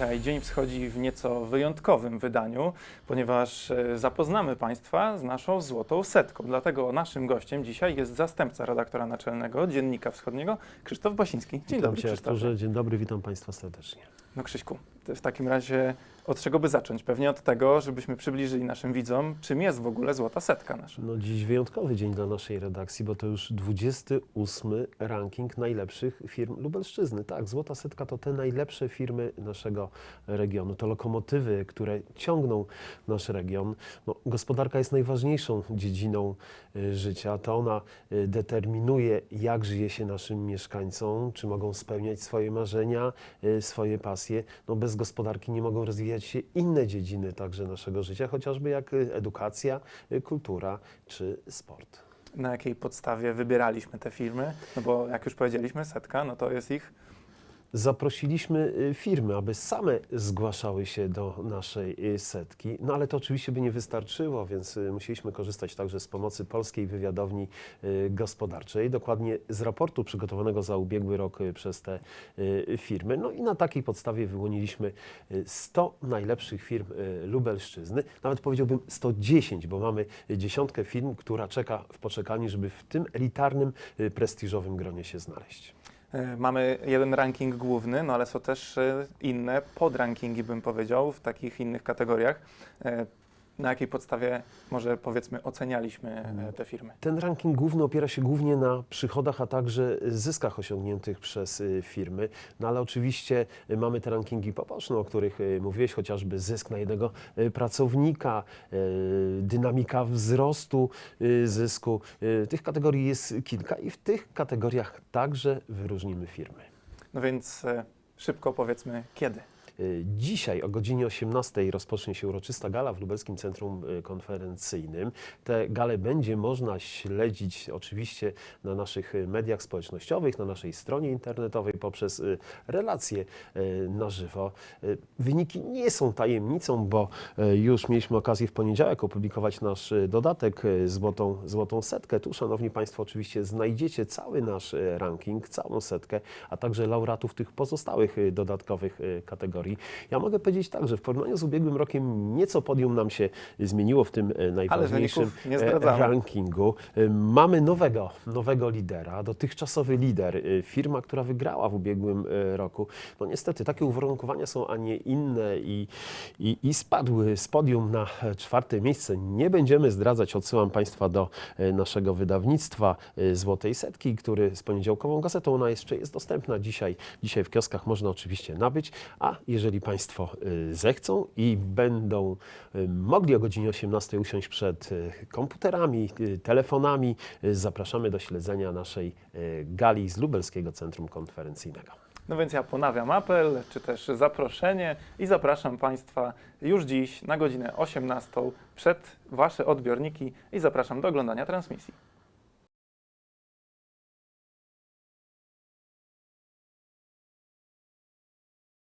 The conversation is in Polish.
Dzisiaj dzień wschodzi w nieco wyjątkowym wydaniu, ponieważ e, zapoznamy Państwa z naszą złotą setką. Dlatego naszym gościem dzisiaj jest zastępca redaktora naczelnego Dziennika Wschodniego Krzysztof Basiński. Dzień Witam dobry Cię Krzysztofie. Arturze, dzień dobry, witam Państwa serdecznie. No Krzyśku, w takim razie od czego by zacząć? Pewnie od tego, żebyśmy przybliżyli naszym widzom, czym jest w ogóle złota setka nasza. No dziś wyjątkowy dzień dla naszej redakcji, bo to już 28 ranking najlepszych firm Lubelszczyzny. Tak, Złota Setka to te najlepsze firmy naszego regionu, to lokomotywy, które ciągną nasz region. No, gospodarka jest najważniejszą dziedziną y, życia, to ona y, determinuje, jak żyje się naszym mieszkańcom, czy mogą spełniać swoje marzenia, y, swoje pasje. No, bez gospodarki nie mogą rozwijać się inne dziedziny także naszego życia, chociażby jak y, edukacja, y, kultura czy sport. Na jakiej podstawie wybieraliśmy te firmy? No bo jak już powiedzieliśmy, setka, no to jest ich Zaprosiliśmy y, firmy, aby same zgłaszały się do naszej y, setki, no ale to oczywiście by nie wystarczyło, więc y, musieliśmy korzystać także z pomocy Polskiej Wywiadowni Gospodarczej, dokładnie z raportu przygotowanego za ubiegły rok przez te firmy. No i na takiej podstawie wyłoniliśmy y, 100 najlepszych firm Lubelszczyzny, nawet powiedziałbym 110, bo mamy dziesiątkę firm, która czeka w poczekaniu, żeby w tym elitarnym, prestiżowym gronie się znaleźć. E, Mamy jeden ranking główny, no ale są też e, inne podrankingi, bym powiedział, w takich innych kategoriach. Na jakiej podstawie, może powiedzmy, ocenialiśmy e, te firmy? Ten ranking główny opiera się głównie na przychodach, a także zyskach osiągniętych przez y, firmy. No ale oczywiście mamy te rankingi poboczne, o których y, mówiłeś, chociażby zysk na jednego y, pracownika, dynamika wzrostu zysku. Tych kategorii jest kilka i w tych kategoriach także wyróżnimy firmy. No więc e, szybko powiedzmy, kiedy? Y, Dzisiaj o godzinie 18 rozpocznie się uroczysta gala w Lubelskim Centrum y, Konferencyjnym. Te gale będzie można śledzić oczywiście na naszych y, mediach społecznościowych, na naszej stronie internetowej poprzez relacje na żywo. Wyniki nie są tajemnicą, bo już mieliśmy okazję w poniedziałek opublikować nasz dodatek Złotą, Złotą Setkę. Tu, Szanowni Państwo, oczywiście znajdziecie cały nasz ranking, całą setkę, a także laureatów tych pozostałych dodatkowych y, Ja mogę powiedzieć tak, że w porównaniu z ubiegłym rokiem nieco podium nam się zmieniło w tym y, najważniejszym e, rankingu. Y, Mamy nowego, nowego lidera, dotychczasowy lider, firma, która wygrała w ubiegłym roku. No niestety, takie uwarunkowania są, a nie inne i, i, i spadły z podium na e, czwarte miejsce. Nie będziemy zdradzać, odsyłam Państwa do e, naszego wydawnictwa e, Złotej Setki, który z poniedziałkową gazetą, ona jeszcze jest dostępna dzisiaj. Dzisiaj w kioskach można oczywiście nabyć, a jeżeli Państwo e, zechcą i będą e, mogli o godzinie 18 usiąść przed e, komputerami, telefonami, zapraszamy do śledzenia naszej gali z Lubelskiego Centrum Konferencyjnego. No więc ja ponawiam apel, czy też zaproszenie i zapraszam Państwa już dziś na godzinę 18 przed Wasze odbiorniki i zapraszam do oglądania transmisji.